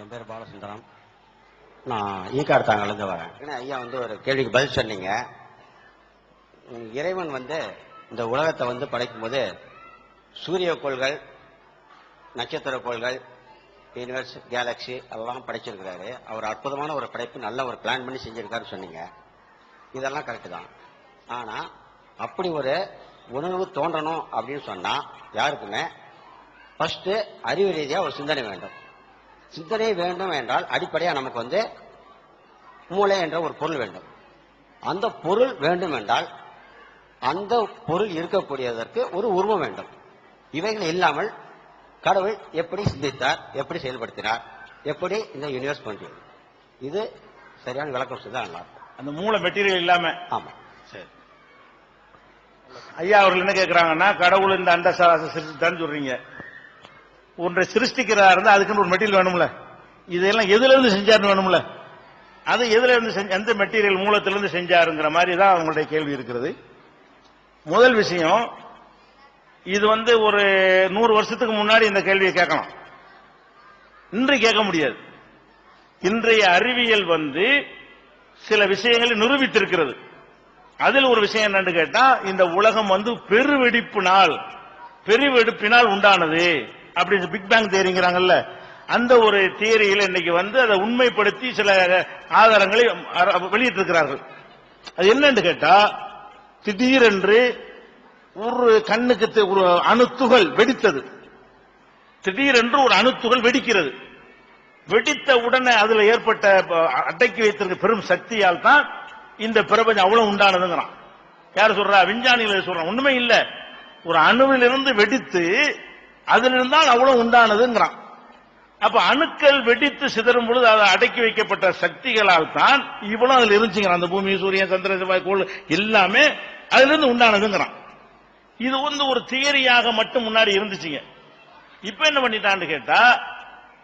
என் பேர் பாலசுந்தரம். நான் ஈக்காடு தாங்கலேருந்து வரேன். ஏன்னா ஐயா வந்து ஒரு கேள்விக்கு பதில் சொன்னீங்க. இறைவன் வந்து இந்த உலகத்தை வந்து படைக்கும்போது சூரிய கோள்கள் நட்சத்திர கோள்கள் யூனிவர்ஸ் கேலக்ஸி அதெல்லாம் படைச்சிருக்கிறாரு. அவர் அற்புதமான ஒரு படைப்பு நல்ல ஒரு பிளான் பண்ணி செஞ்சிருக்காருன்னு சொன்னீங்க. இதெல்லாம் கரெக்டு தான். ஆனால் அப்படி ஒரு உணர்வு தோன்றணும் அப்படின்னு சொன்னால் யாருக்குமே ஃபஸ்ட்டு அறிவு ரீதியாக ஒரு சிந்தனை வேண்டும். சிந்தனை வேண்டும் என்றால் அடிப்படையா நமக்கு வந்து மூளை என்ற ஒரு பொருள் வேண்டும். அந்த பொருள் வேண்டும் என்றால் அந்த பொருள் இருக்கக்கூடியதற்கு ஒரு உருவம் வேண்டும். இவைகள் இல்லாமல் கடவுள் எப்படி சிந்தித்தார் எப்படி செயல்படுத்தினார் எப்படி இந்த யூனிவர்ஸ் பண்றது இது சரியான விளக்கம் நல்லா இருக்கும். அந்த மூல மெட்டீரியல் இல்லாம. ஆமா. சரி. ஐயா அவர்கள் என்ன கேக்குறாங்கன்னா கடவுள் இந்த அண்ட சிருஷ்டித்தான்னு சொல்றீங்க. ஒன்றை சிருஷ்டிக்கிறதா இருந்தால் அதுக்குன்னு ஒரு மெட்டீரியல் வேணும்ல. இதெல்லாம் எதுல இருந்து செஞ்சாருன்னு வேணும்ல. அது எதுல இருந்து எந்த மெட்டீரியல் மூலத்திலிருந்து செஞ்சாருங்கிற மாதிரி தான் அவங்களுடைய கேள்வி இருக்கிறது. முதல் விஷயம் இது வந்து ஒரு நூறு வருஷத்துக்கு முன்னாடி இந்த கேள்வியை கேட்கலாம். இன்று கேட்க முடியாது. இன்றைய அறிவியல் வந்து சில விஷயங்களை நிரூபித்திருக்கிறது. அதில் ஒரு விஷயம் என்னன்னு கேட்டா இந்த உலகம் வந்து பெருவெடிப்பினால் பெருவெடிப்பினால் உண்டானது. அப்படி பிக் பேங் தேரிங்கிறாங்கல்ல அந்த ஒரு தியரியில் இன்னைக்கு வந்து அதை உண்மைப்படுத்தி சில ஆதாரங்களை வெளியிட்டிருக்கிறார்கள். அது என்னன்னு கேட்டா திடீரென்று ஒரு கண்ணுக்கு தெ- ஒரு அணுத்துகள் வெடித்தது. திடீரென்று ஒரு அணுத்துகள் வெடிக்கிறது. வெடித்த உடனே அதுல ஏற்பட்ட அடக்கி வைத்திருக்க பெரும் சக்தியால் தான் இந்த பிரபஞ்சம் அவ்வளவு உண்டானதுங்கிறான். யார் சொல்றா? விஞ்ஞானிகள் சொல்றான் ஒண்ணுமே இல்ல. ஒரு அணுவிலிருந்து வெடித்து அதிலிருந்தால் அவ்வளவு உண்டானதுங்கிறான். அப்ப அணுக்கள் வெடித்து சிதறும் பொழுது அதை அடக்கி வைக்கப்பட்ட சக்திகளால் தான் இவ்வளவு அதுல இருந்துச்சுங்கிறான் அந்த பூமி சூரியன் சந்திர செவ்வாய் கோள் எல்லாமே அதுல இருந்து உண்டானதுங்கிறான். இது வந்து ஒரு தியரியாக மட்டும் முன்னாடி இருந்துச்சுங்க. இப்ப என்ன பண்ணிட்டான்னு கேட்டா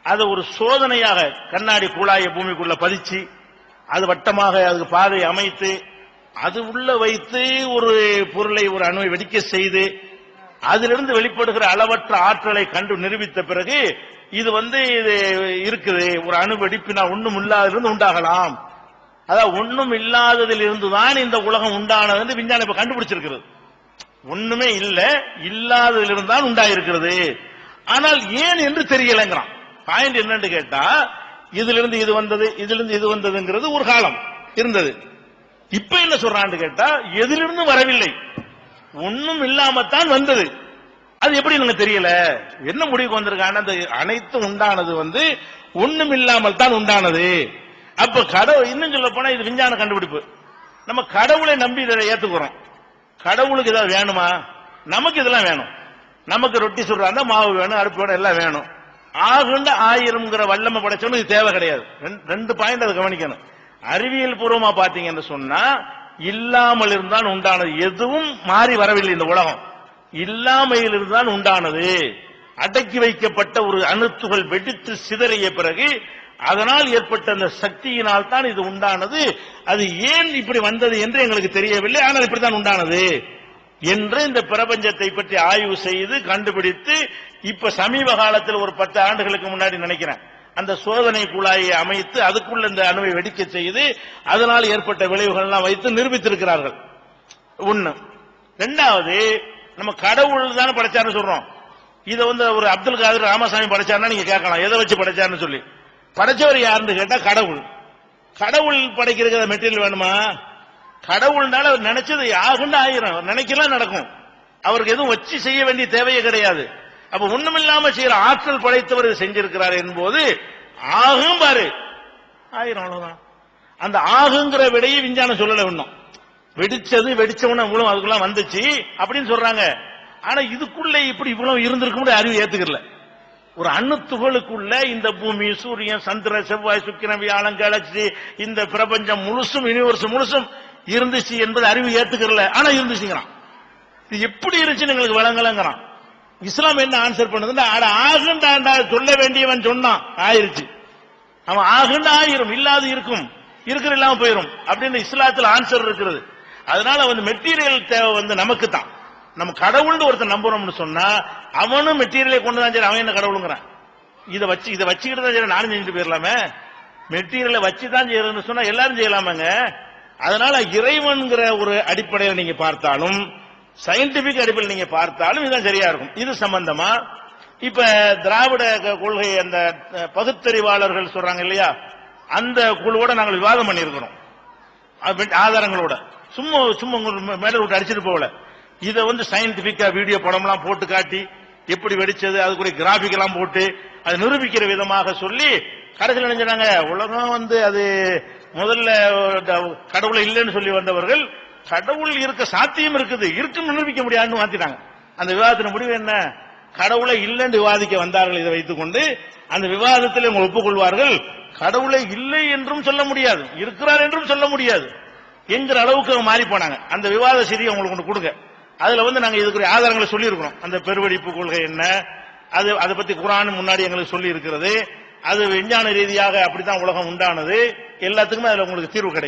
அது ஒரு சோதனையாக கண்ணாடி குழாய பூமிக்குள்ள பதிச்சு அது வட்டமாக அதுக்கு பாதை அமைத்து அது உள்ள வைத்து ஒரு பொருளை ஒரு அணுவை வெடிக்க செய்து அதிலிருந்து வெளிப்படுகிற அளவற்ற ஆற்றலை கண்டு நிரூபித்த பிறகு இது வந்து இது இருக்குது ஒரு அணு வெடிப்பினா ஒண்ணும் இல்லாதிலிருந்து உண்டாகலாம். அதாவது ஒண்ணும் இல்லாததில் இருந்துதான் இந்த உலகம் உண்டானது விஞ்ஞானம் இப்ப கண்டுபிடிச்சிருக்கிறது. ஒண்ணுமே இல்ல இல்லாததிலிருந்து தான் உண்டாயிருக்கிறது. ஆனால் ஏன் என்று தெரியலங்கிறான். பாயிண்ட் என்னன்னு கேட்டா இதிலிருந்து இது வந்தது இதிலிருந்து இது வந்ததுங்கிறது ஒரு காலம் இருந்தது. இப்ப என்ன சொல்றான்னு கேட்டா எதிலிருந்து வரவில்லை. ஒண்ணும் இல்லாமத்தான் வந்தது. அது எப்படி எனக்கு தெரியல? என்ன முடிவுக்கு வந்திருக்கான அந்த அனைத்தும் உண்டானது வந்து ஒண்ணும் இல்லாமல் தான் உண்டானது. அப்ப கடவுள் இன்னும் சொல்ல போனா இது விஞ்ஞான கண்டுபிடிப்பு. நம்ம கடவுளை நம்பி இதை ஏத்துக்கிறோம். கடவுளுக்கு ஏதாவது வேணுமா? நமக்கு இதெல்லாம் வேணும். நமக்கு ரொட்டி சுடுறாங்க மாவு வேணும் அடுப்பு வேணும் எல்லாம் வேணும். ஆகுண்ட ஆயிரம்ங்கிற வல்லமை படைச்சவனுக்கு இது தேவை கிடையாது. ரெண்டு- ரெண்டு பாயிண்ட் அதை கவனிக்கணும். அறிவியல் பூர்வமா பாத்தீங்கன்னு சொன்னா இல்லாமல் இருந்தால் உண்டானது. எதுவும் மாறி வரவில்லை இந்த உலகம். இல்லாமையில் இருந்தால் உண்டானது. அடக்கி வைக்கப்பட்ட ஒரு அணுத்துகள் வெடித்து சிதறிய பிறகு அதனால் ஏற்பட்ட அந்த சக்தியினால் தான் இது உண்டானது. அது ஏன் இப்படி வந்தது என்று எங்களுக்கு தெரியவில்லை. ஆனால் இப்படித்தான் உண்டானது என்று இந்த பிரபஞ்சத்தை பற்றி ஆய்வு செய்து கண்டுபிடித்து இப்ப சமீப காலத்தில் ஒரு பத்து ஆண்டுகளுக்கு முன்னாடி நினைக்கிறேன். அந்த சோதனை குழாயை அமைத்து அதுக்குள்ள இந்த அணுவை வெடிக்க செய்து அதனால் ஏற்பட்ட விளைவுகள்லாம் வைத்து நிரூபித்திருக்கிறார்கள். ஒண்ணு. ரெண்டாவது நம்ம கடவுள் தானே படைச்சாருன்னு சொல்றோம். இதை வந்து ஒரு அப்துல் காதர் ராமசாமி படைச்சாருன்னா நீங்க கேட்கலாம். எதை வச்சு படைச்சாருன்னு சொல்லி. படைச்சவர் யாருன்னு கேட்டா கடவுள். கடவுள் படைக்கிறதுக்கு மெட்டீரியல் வேணுமா? கடவுள்னால அவர் நினைச்சது ஆகுன்னு ஆயிரும். நினைக்கலாம் நடக்கும். அவருக்கு எதுவும் வச்சு செய்ய வேண்டிய தேவையே கிடையாது. அப்ப ஒண்ணுமில்லாம செய்யற ஆற்றல் படைத்தவர் செஞ்சிருக்கிறார் என்போது ஆகும் பாரு. ஆயிரம் அவ்வளவுதான். அந்த ஆகுங்கிற விடையை விஞ்ஞானம் சொல்லல இன்னும். வெடிச்சது வெடிச்சவன மூலம் அதுக்குள்ள வந்துச்சு அப்படின்னு சொல்றாங்க. ஆனா இதுக்குள்ள இப்படி இவ்வளவு இருந்திருக்கும் அறிவு ஏத்துக்கல. ஒரு அணு இந்த பூமி சூரியன் சந்திர செவ்வாய் சுக்கிரன் வியாழன் கேலக்சி இந்த பிரபஞ்சம் முழுசும் யூனிவர்ஸ் முழுசும் இருந்துச்சு என்பது அறிவு ஏத்துக்கல ஆனா இருந்துச்சுங்கிறான். இது எப்படி இருந்துச்சுன்னு எங்களுக்கு விளங்கலங்கிறான். இஸ்லாம் என்ன ஆன்சர் பண்ணுதுன்னா அட ஆகுண்டாண்டா சொல்ல வேண்டியவன் சொன்னான். ஆயிருச்சு. அவன் ஆகுண்டா ஆயிரும் இல்லாது இருக்கும். இருக்கிற இல்லாம போயிரும். அப்படின்னு இஸ்லாத்தில் ஆன்சர் இருக்கிறது. அதனால வந்து மெட்டீரியல் தேவை வந்து நமக்கு தான் நம்ம கடவுள்னு ஒருத்தர் நம்புறோம்னு சொன்னா அவனும் மெட்டீரியலை கொண்டு தான் சரி அவன் என்ன கடவுளுங்கிறான்? இதை வச்சு இதை வச்சுக்கிட்டு தான் சரி நானும் செஞ்சுட்டு போயிடலாமே மெட்டீரியலை வச்சு தான் செய்யறதுன்னு சொன்னா எல்லாரும் செய்யலாமாங்க. அதனால இறைவன்கிற ஒரு அடிப்படையில் நீங்க பார்த்தாலும் சயின்டிபிக் அடிப்பில் நீங்க பார்த்தாலும் இதுதான் சரியா இருக்கும். இது சம்பந்தமா? இப்ப திராவிட க- கொள்கை அந்த பகுத்தறிவாளர்கள் சொல்றாங்க இல்லையா? அந்த குழுவோட நாங்கள் விவாதம் பண்ணியிருக்கிறோம். அது ஆதாரங்களோட. சும்மா சும்மா மேல விட்டு அடிச்சிட்டு போகல. இதை வந்து சயின்டிபிக்கா வீடியோ படம்லாம் போட்டு காட்டி எப்படி வெடிச்சது அது கூட கிராபிக் எல்லாம் போட்டு அதை நிரூபிக்கிற விதமாக சொல்லி கடைசியில் நினைஞ்சாங்க உலகம் வந்து அது முதல்ல கடவுளை இல்லைன்னு சொல்லி வந்தவர்கள் கடவுள் இருக்க சாத்தியம் இருக்குது. இருக்குன்னு நிரூபிக்க முடியாதுன்னு மாத்திட்டாங்க. அந்த விவாதத்தின் முடிவு என்ன? கடவுளை இல்லைன்னு விவாதிக்க வந்தார்கள் இதை வைத்துக்கொண்டு அந்த விவாதத்தில் இவங்க ஒப்புக்கொள்வார்கள் கடவுளை இல்லை என்றும் சொல்ல முடியாது இருக்கிறார் என்றும் சொல்ல முடியாது என்கிற அளவுக்கு அவங்க மாறி போனாங்க. அந்த விவாத செய்தி உங்களுக்கு ஒன்று கொடுங்க. அதுல வந்து நாங்க இதுக்குரிய ஆதாரங்களை சொல்லி இருக்கிறோம் அந்த பெருவெடிப்பு கொள்கை என்ன? அது அதை பத்தி குரான் முன்னாடி எங்களுக்கு சொல்லி இருக்கிறது அது விஞ்ஞான ரீதியாக அப்படித்தான் உலகம் உண்டானது. எல்லாத்துக்குமே அதுல உங்களுக்கு தீர்வு கிடைக்கும்.